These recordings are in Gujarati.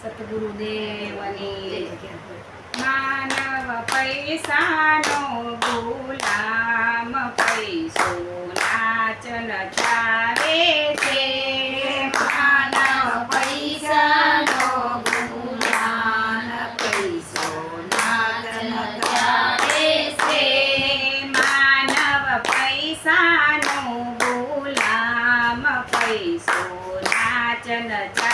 સદગુરુદેવની માનવ પૈસાનો ગુલામ પૈસો નાચન ચારે છે માનવ પૈસા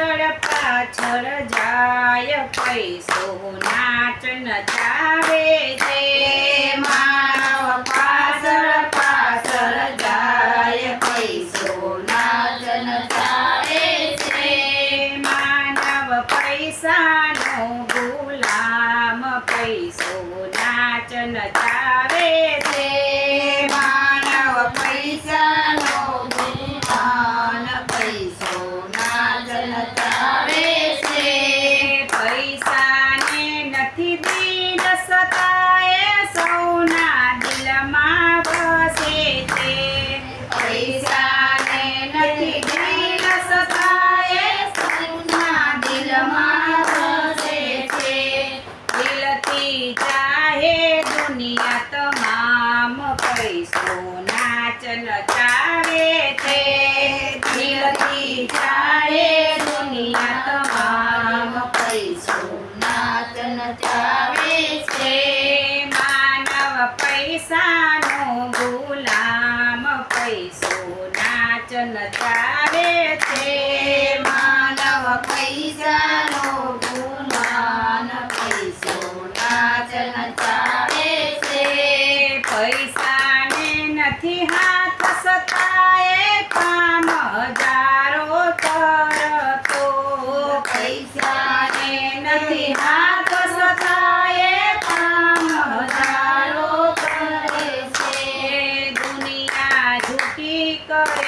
પાછળ પાછળ જાય પૈસો નાચ નચાવે છે. માવ પાછળ પાછળ જાય પૈસો નાચ નચાવે છે. માનવ પૈસાનો ગુણ Rabbit Day.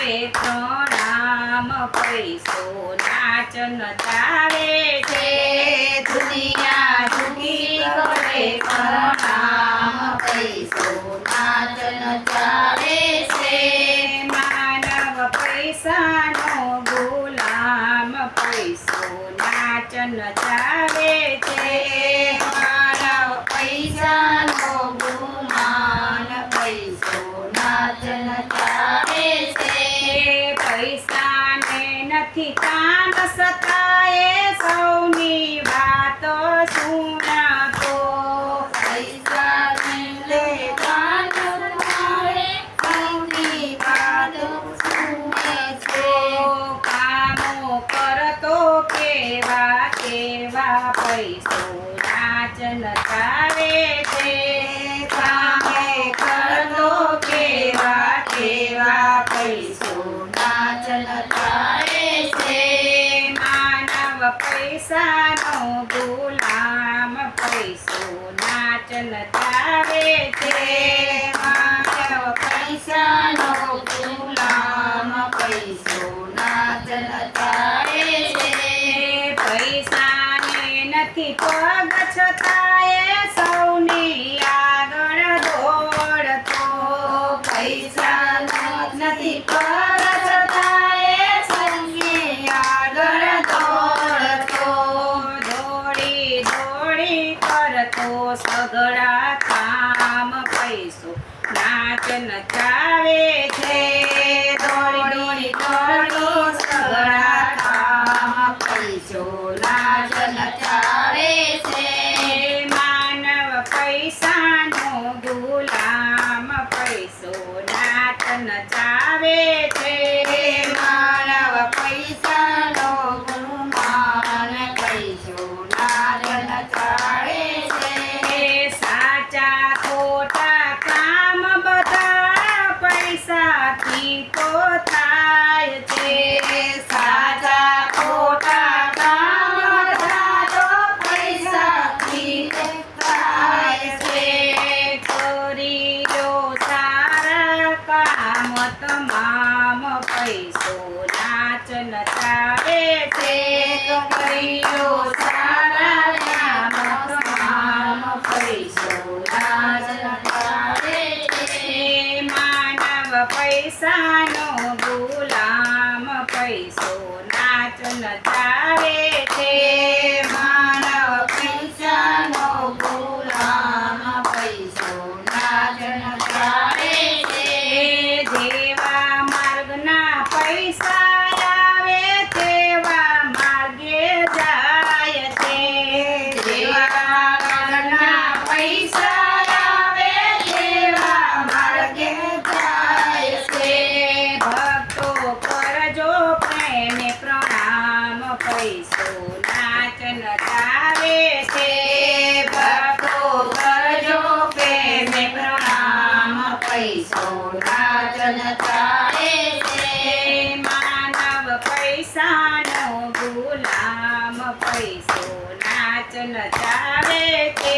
આવે પ્રણામ પૈસો નાચન તારે છે. દુનિયા ઝૂકી કરે પ્રણામ પૈસો નાચન તારે છે. માનવ પૈસાનો ગુલામ પૈસો નાચન તારે છે. માનવ પૈસાનો ગુમાન પૈસો નાચન તારે છે. પૈસાને નથી તાન સતાએ સૌની. નાચ નચાવે છે. દોડી દોડી સગડા પૈસો નાચ નચાવે છે. માનવ પૈસાનો ગુલામ પૈસો નાચ નચાવે છે. માનવ પૈસાનો ગુમાન પૈસો નાચ નચાવે સાચા ખોટા કામ બધા પૈસાથી તો થાય છે. કામ તો પૈસાથી થાય છે. કામ તમામ પૈસો નાચ નચાવે છે. લો સારા કામ તમામ પૈસો નાચ નચાવે છે માનવ પૈસાનો ગુલામ પૈસો નાચ નચાવે છે. માનવ પૈસાનો ગુલામ પૈસો નાચ નચાવે છે. જેવા માર્ગના પૈસા આવે તેવા માર્ગે જાય છે. જેવા માર્ગના પૈસા આવે તે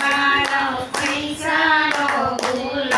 માનવ પૈસાનો ભૂલ